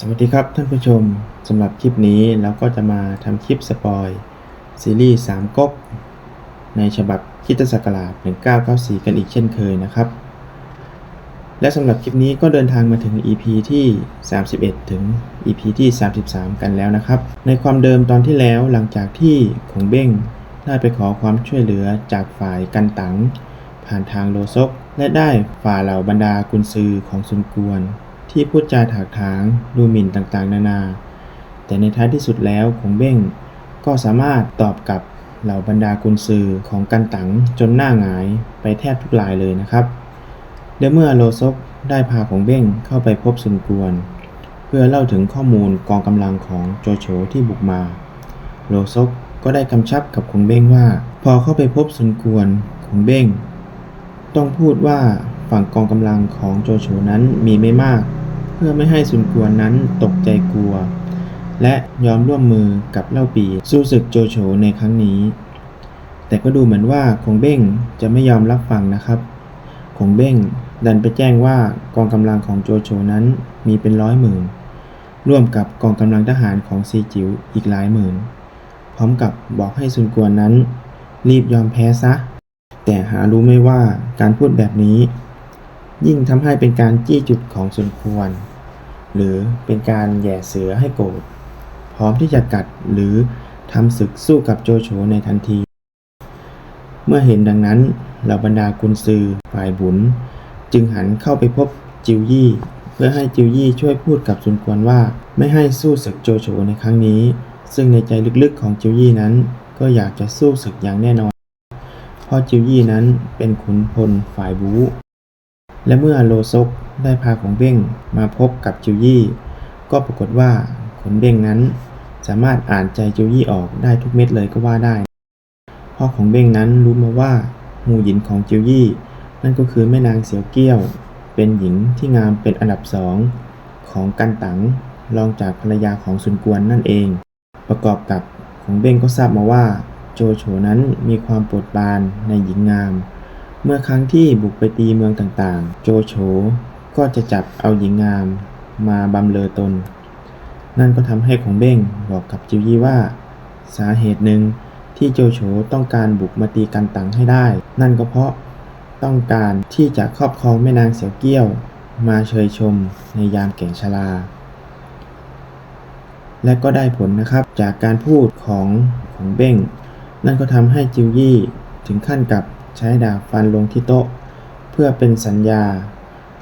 สวัสดีครับท่านผู้ชมสำหรับคลิปนี้เราก็จะมาทำคลิปสปอยซีรีส์3ก๊กในฉบับคริดศักราช1994 กันอีกเช่นเคยนะครับ และสำหรับคลิปนี้ก็เดินทางมาถึง EP ที่ 31 ถึง EP ที่ 33 กันแล้วนะครับ ในความเดิมตอนที่แล้วหลังจากที่ขงเบ้งได้ไปขอความช่วยเหลือจากฝ่ายกันตัง ผ่านทางโลซก และได้ฝ่าเหล่าบรรดากุนซือของซุนกวน ที่พูดจาถากถางดูหมิ่นต่างๆ นานา แต่ในท้ายที่สุดแล้วคงเบ้งก็สามารถตอบกับเหล่าบรรดากุนซือของกันตังจนหน้าหงายไปแทบทุกรายเลยนะครับเดี๋ยวเมื่อโลซกได้พาของเบ้งเข้าไปพบซุนกวน เพื่อเล่าถึงข้อมูลกองกำลังของโจโฉที่บุกมา โลซกก็ได้กำชับกับคงเบ้งว่า พอเข้าไปพบซุนกวนคงเบ้งต้องพูดว่า ฝั่งกองกำลังของโจโฉนั้นมีไม่มาก เพื่อไม่ให้ซุนกวนนั้นตกใจกลัว และยอมร่วมมือกับเล่าปีสู้ศึกโจโฉในครั้งนี้ แต่ก็ดูเหมือนว่าคงเบ้งจะไม่ยอมรับฟังนะครับ คงเบ้งดันไปแจ้งว่ากองกำลังของโจโฉนั้นมีเป็นร้อยหมื่นร่วมกับกองกำลังทหารของซีจิ๋วอีกหลายหมื่น พร้อมกับบอกให้ซุนกวนนั้น รีบยอมแพ้ซะ แต่หารู้ไม่ว่าการพูดแบบนี้ ยิ่งทำให้เป็นการจี้จุดของส่วนควร หรือเป็นการแย่เสือให้โกรธพร้อมที่จะกัดหรือทำศึกสู้กับโจโฉในทันที เมื่อเห็นดังนั้นเหล่าบรรดากุนซือฝ่ายบุญ จึงหันเข้าไปพบจิวยี่ เพื่อให้จิวยี่ช่วยพูดกับซุนกวนว่า ไม่ให้สู้ศึกโจโฉในครั้งนี้ ซึ่งในใจลึกๆของจิวยี่นั้น ก็อยากจะสู้ศึกอย่างแน่นอนเพราะจิวยี่นั้นเป็นขุนพลฝ่ายบู๊ และเมื่อโลซกได้พาของเบ้งมาพบกับจิวยี่ ก็ปรากฏว่าขนเบ้งนั้น สามารถอ่านใจจิวยี่ออกได้ทุกเม็ดเลยก็ว่าได้พราะของเบ้งนั้นรู้มาว่าหมู่หญิงของจิวยี่ นั่นก็คือแม่นางเสียวเกี้ยว เป็นหญิงที่งามเป็นอันดับสองของกันตังรองจากภรรยาของซุนกวนนั่นเอง ประกอบกับของเบ้งก็ทราบมาว่า โจโฉนั้นมีความโปรดปรานในหญิงงาม เมื่อครั้งที่บุกไปตีเมืองต่างๆ โจโฉก็จะจับเอาหญิงงามมาบำเลอตน นั่นก็ทำให้ของเบ้งบอกกับจิวยี่ว่า สาเหตุหนึ่งที่โจโฉต้องการบุกมาตีกันตังให้ได้ นั่นก็เพราะต้องการที่จะครอบครองแม่นางเสียวเกี้ยว มาเชยชมในยามแก่ชรา และก็ได้ผลนะครับจากการพูดของของเบ้ง นั่นก็ทำให้จิวยี่ถึงขั้นกับ ใช้ดาบฟันลงที่โต๊ะ เพื่อเป็นสัญญา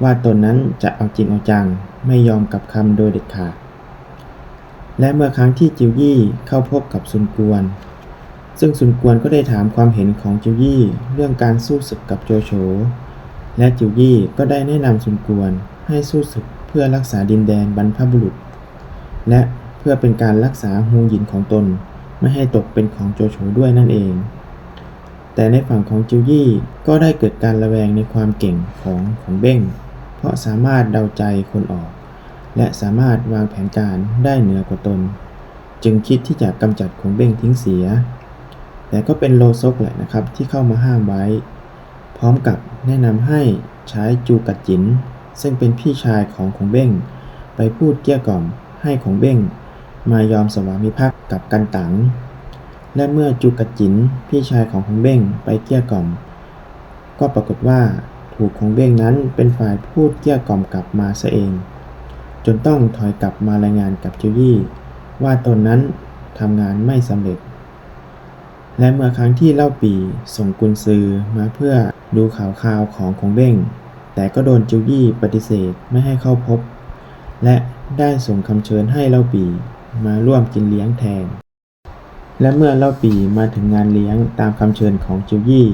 ว่าตนนั้นจะเอาจริงเอาจัง ไม่ยอมกับคำโดยเด็ดขาด และเมื่อครั้งที่จิวยี่เข้าพบกับซุนกวน ซึ่งซุนกวนก็ได้ถามความเห็นของจิวยี่เรื่องการสู้ศึกกับโจโฉ และจิวยี่ก็ได้แนะนำซุนกวนให้สู้ศึกเพื่อรักษาดินแดนบรรพบุรุษ และเพื่อเป็นการรักษาฮูหยินของตนไม่ให้ตกเป็นของโจโฉด้วยนั่นเอง แต่ในฝั่งของจิวยี่ก็ได้เกิดการระแวงในความเก่งของของเบ้ง เพราะสามารถเดาใจคนออก และสามารถวางแผนการได้เหนือกว่าตน จึงคิดที่จะกำจัดของเบ้งทิ้งเสีย แต่ก็เป็นโลซกแหละนะครับที่เข้ามาห้ามไว้ พร้อมกับแนะนำให้ใช้จูกัดจิน ซึ่งเป็นพี่ชายของของเบ้ง ไปพูดเกลี้ยกล่อมให้ของเบ้ง มายอมสวามิภักดิ์กับกันตัง และเมื่อจูกัดจินพี่ชายของคงเบ้งไปเกลี้ยกล่อม ก็ปรากฏว่าถูกคงเบ้งนั้นเป็นฝ่ายพูดเกลี้ยกล่อมกลับมาซะเอง จนต้องถอยกลับมารายงานกับจิวยี่ ว่าตนนั้นทำงานไม่สำเร็จ และเมื่อครั้งที่เล่าปีส่งกุนซือมาเพื่อดูข่าวคราวของคงเบ้ง แต่ก็โดนจิวยี่ปฏิเสธไม่ให้เข้าพบ และได้ส่งคำเชิญให้เล่าปีมาร่วมกินเลี้ยงแทน และเมื่อเล่าปีมาถึงงานเลี้ยงตามคำเชิญของจิวยี่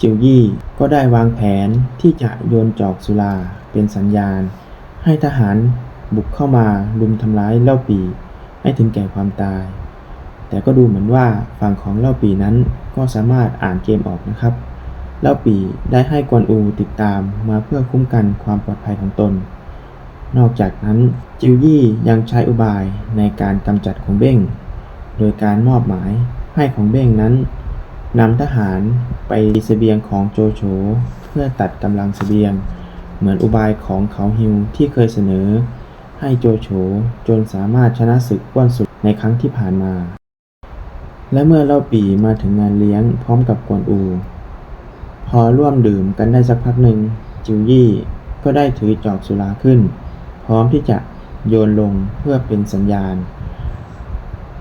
จิวยี่ก็ได้วางแผนที่จะโยนจอกสุราเป็นสัญญาณ ให้ทหารบุกเข้ามาลุมทำร้ายเล่าปีให้ถึงแก่ความตาย แต่ก็ดูเหมือนว่าฝั่งของเล่าปีนั้นก็สามารถอ่านเกมออกนะครับ เล่าปีได้ให้กวนอูติดตามมาเพื่อคุ้มกันความปลอดภัยของตน นอกจากนั้นจิวยี่ยังใช้อุบายในการกำจัดของเบ้ง ดยการมอบหมายให้ของเบ้งนั้นนำทหารไปเสบียงของโจโฉเพื่อตัดกำลังเสบียง เหมือนอุบายของเขาฮิวที่เคยเสนอ ให้โจโฉจนสามารถชนะศึกกวนสุดในครั้งที่ผ่านมา และเมื่อเล่าปีมาถึงงานเลี้ยงพร้อมกับกวนอู พอร่วมดื่มกันได้สักพักหนึ่งจิวยี่ก็ได้ถือจอกสุราขึ้น พร้อมที่จะโยนลงเพื่อเป็นสัญญาณ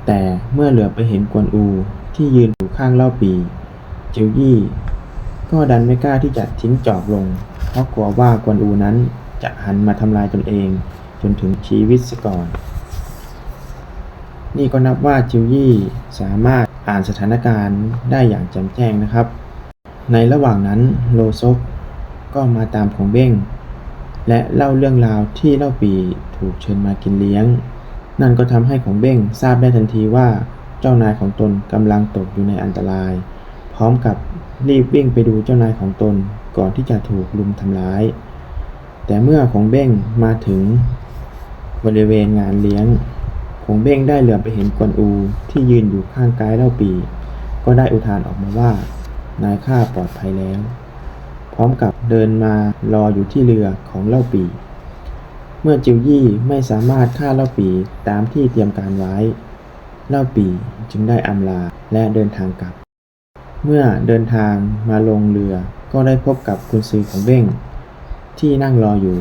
แต่เมื่อเหลือไปเห็นกวนอูที่ยืนอยู่ข้างเล่าปีจิวยี่ ก็ดันไม่กล้าที่จะทิ้งจอกลง เพราะกลัวว่ากวนอูนั้นจะหันมาทำลายตนเอง จนถึงชีวิตซะก่อน นี่ก็นับว่าจิวยี่สามารถอ่านสถานการณ์ได้อย่างแจ่มแจ้งนะครับ ในระหว่างนั้นโลซกก็มาตามของเบ้ง และเล่าเรื่องราวที่เล่าปีถูกเชิญมากินเลี้ยง นั่นก็ทำให้ของเบ้งทราบได้ทันทีว่าเจ้านายของตนกำลังตกอยู่ในอันตราย พร้อมกับรีบวิ่งไปดูเจ้านายของตนก่อนที่จะถูกลุมทำร้าย แต่เมื่อของเบ้งมาถึงบริเวณงานเลี้ยง ของเบ้งได้เหลือบไปเห็นกวนอูที่ยืนอยู่ข้างกายเล่าปี ก็ได้อุทานออกมาว่า นายข้าปลอดภัยแล้ว พร้อมกับเดินมารออยู่ที่เรือของเล่าปี เมื่อจิวยี่ไม่สามารถฆ่าเล่าปีตามที่เตรียมการไว้ เล่าปีจึงได้อำลาและเดินทางกลับ เมื่อเดินทางมาลงเรือก็ได้พบกับคุณซือของเบ้งที่นั่งรออยู่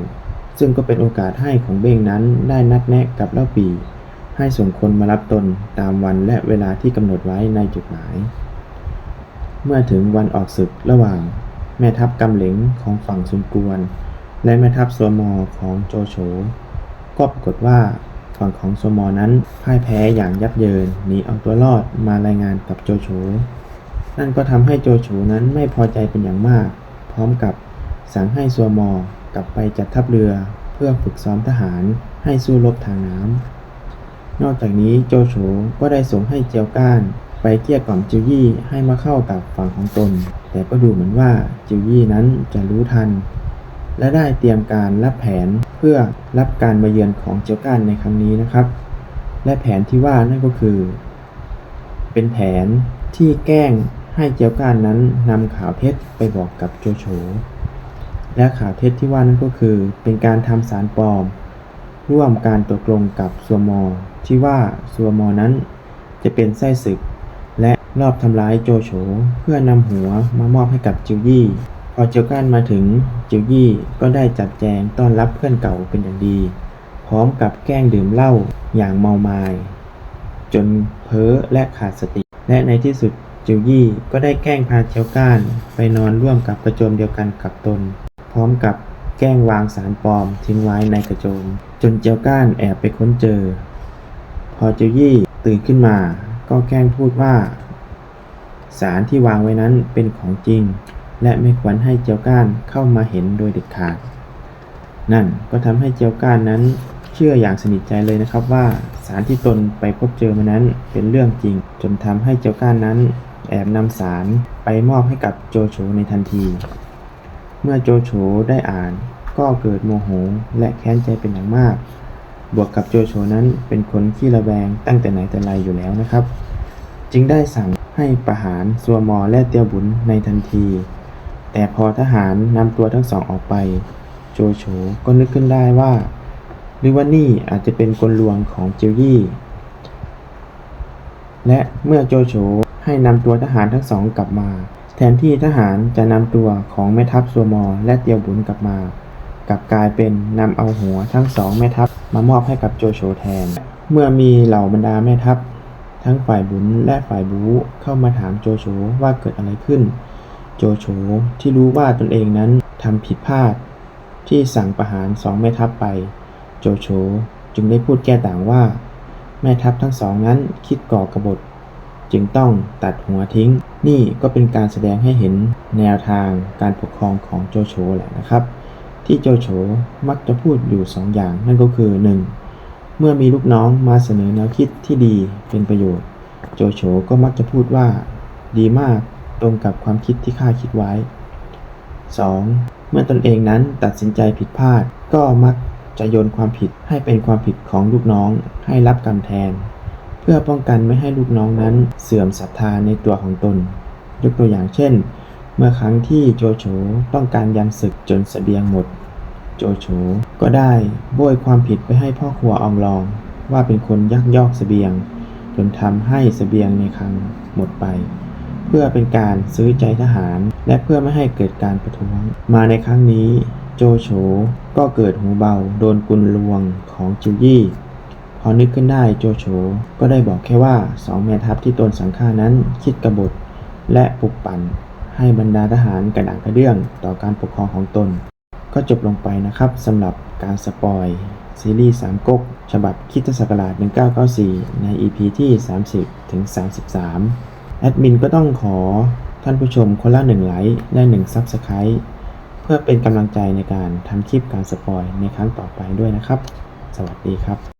ซึ่งก็เป็นโอกาสให้ของเบ้งนั้นได้นัดแนะกับเล่าปี ให้ส่งคนมารับตนตามวันและเวลาที่กำหนดไว้ในจุดหมาย เมื่อถึงวันออกศึกระหว่าง แม่ทัพกำเหลงของฝั่งซุนกวน และแม่ทัพซัวมอของโจโฉก็ปรากฏว่าฝั่งของซัวมอนั้นพ่ายแพ้อย่างยับเยินหนีเอาตัวรอดมารายงานกับโจโฉนั่นก็ทำให้โจโฉนั้นไม่พอใจเป็นอย่างมาก พร้อมกับสั่งให้ซัวมอกลับไปจัดทัพเรือเพื่อฝึกซ้อมทหารให้สู้รบทางน้ำนอกจากนี้โจโฉก็ได้ส่งให้เจียวก้านไปเกลี้ยกล่อมจิวยี่ให้มาเข้ากับฝั่งของตน แต่ก็ดูเหมือนว่าจิวยี่นั้นจะรู้ทัน และได้เตรียมการรับแผนเพื่อรับการมาเยือนของเจียวก้านในครั้งนี้นะครับ และแผนที่ว่านั่นก็คือ เป็นแผนที่แกล้งให้เจียวก้านนั้นนำข่าวเท็จไปบอกกับโจโฉและข่าวเท็จที่ว่านั่นก็คือ เป็นการทำสารปลอม ร่วมการตกลงกับซัวมอ ที่ว่าซัวมอนั้นจะเป็นไส้ศึก และรอบทำร้ายโจโฉเพื่อนำหัวมามอบให้กับจิวยี่ อเจียวก้านมาถึงเจิวยี่ก็ได้จัดแจงต้อนรับเพื่อนเก่าเป็นอย่างดี พร้อมกับแกล้งดื่มเหล้าอย่างเมามาย จนเพ้อและขาดสติ และในที่สุดเจิวยี่ก็ได้แกล้งพาเจียวก้านไปนอนร่วมกับกระโจมเดียวกันกับตน พร้อมกับแกล้งวางสารปลอมทิ้งไว้ในกระโจม จนเจียวก้านแอบไปค้นเจอ พอเจียวยี่ตื่นขึ้นมา ก็แกล้งพูดว่า สารที่วางไว้นั้นเป็นของจริง และไม่ควรให้เจียวก้านเข้ามาเห็นโดยเด็ดขาด นั่นก็ทำให้เจียวก้านนั้นเชื่ออย่างสนิทใจเลยนะครับว่าสารที่ตนไปพบเจอมานั้นเป็นเรื่องจริง จนทำให้เจียวก้านนั้น แอบนำสารไปมอบให้กับโจโฉในทันที เมื่อโจโฉได้อ่านก็เกิดโมโหและแค้นใจเป็นอย่างมาก บวกกับโจโฉนั้นเป็นคนขี้ระแวงตั้งแต่ไหนแต่ไรอยู่แล้วนะครับ จึงได้สั่งให้ประหารซัวมอและเตียวบุญในทันที แต่พอทหารนำตัวทั้งสองออกไป โจโฉก็นึกขึ้นได้ว่า หรือว่านี่อาจจะเป็นกลลวงของเจียวยี่ และเมื่อโจโฉให้นำตัวทหารทั้งสองกลับมา แทนที่ทหารจะนำตัวของแม่ทัพซัวมอและเตียวบุญกลับมา กลับกลายเป็นนำเอาหัวทั้งสองแม่ทัพมามอบให้กับโจโฉแทน เมื่อมีเหล่าบรรดาแม่ทัพทั้งฝ่ายบุญและฝ่ายบูเข้ามาถามโจโฉว่าเกิดอะไรขึ้น โจโฉที่รู้ว่าตนเองนั้นทำผิดพลาด ที่สั่งประหารสองแม่ทัพไป โจโฉจึงได้พูดแก้ต่างว่า แม่ทัพทั้งสองนั้นคิดก่อกบฏ จึงต้องตัดหัวทิ้ง นี่ก็เป็นการแสดงให้เห็นแนวทางการปกครองของโจโฉแหละนะครับ ที่โจโฉมักจะพูดอยู่สองอย่างนั่นก็คือ 1. เมื่อมีลูกน้องมาเสนอแนวคิดที่ดีเป็นประโยชน์ โจโฉก็มักจะพูดว่า ดีมาก ตรงกับความคิดที่ข้าคิดไว้ 2. เมื่อตนเองนั้นตัดสินใจผิดพลาด ก็มักจะโยนความผิดให้เป็นความผิดของลูกน้องให้รับกรรมแทน เพื่อป้องกันไม่ให้ลูกน้องนั้นเสื่อมศรัทธาในตัวของตน ยกตัวอย่างเช่น เมื่อครั้งที่โจโฉต้องการยังศึกจนเสบียงหมด โจโฉก็ได้โบยความผิดไปให้พ่อครัวอองลอง ว่าเป็นคนยักยอกเสบียง จนทำให้เสบียงในคลังหมดไป เพื่อเป็นการซื้อใจทหาร และเพื่อไม่ให้เกิดการประท้วง มาในครั้งนี้ โจโฉก็เกิดหูเบาโดนกุลลวงของจิวยี่พอนึกขึ้นได้โจโฉก็ได้บอกแค่ว่าสองแม่ทัพที่ตนสังฆานั้นคิดกบฏและปลุกปั่นให้บรรดาทหารกระด่างกระเดื่องต่อการปกครองของตน ก็จบลงไปนะครับสำหรับการสปอยซีรีส์สามก๊กฉบับคิดศักราช1994 ใน EP ที่ 30 ถึง 33 แอดมินก็ต้องขอท่านผู้ชมคนละหนึ่งไลค์และหนึ่งซับสไครต์เพื่อเป็นกำลังใจในการทำคลิปการสปอยในครั้งต่อไปด้วยนะครับ สวัสดีครับ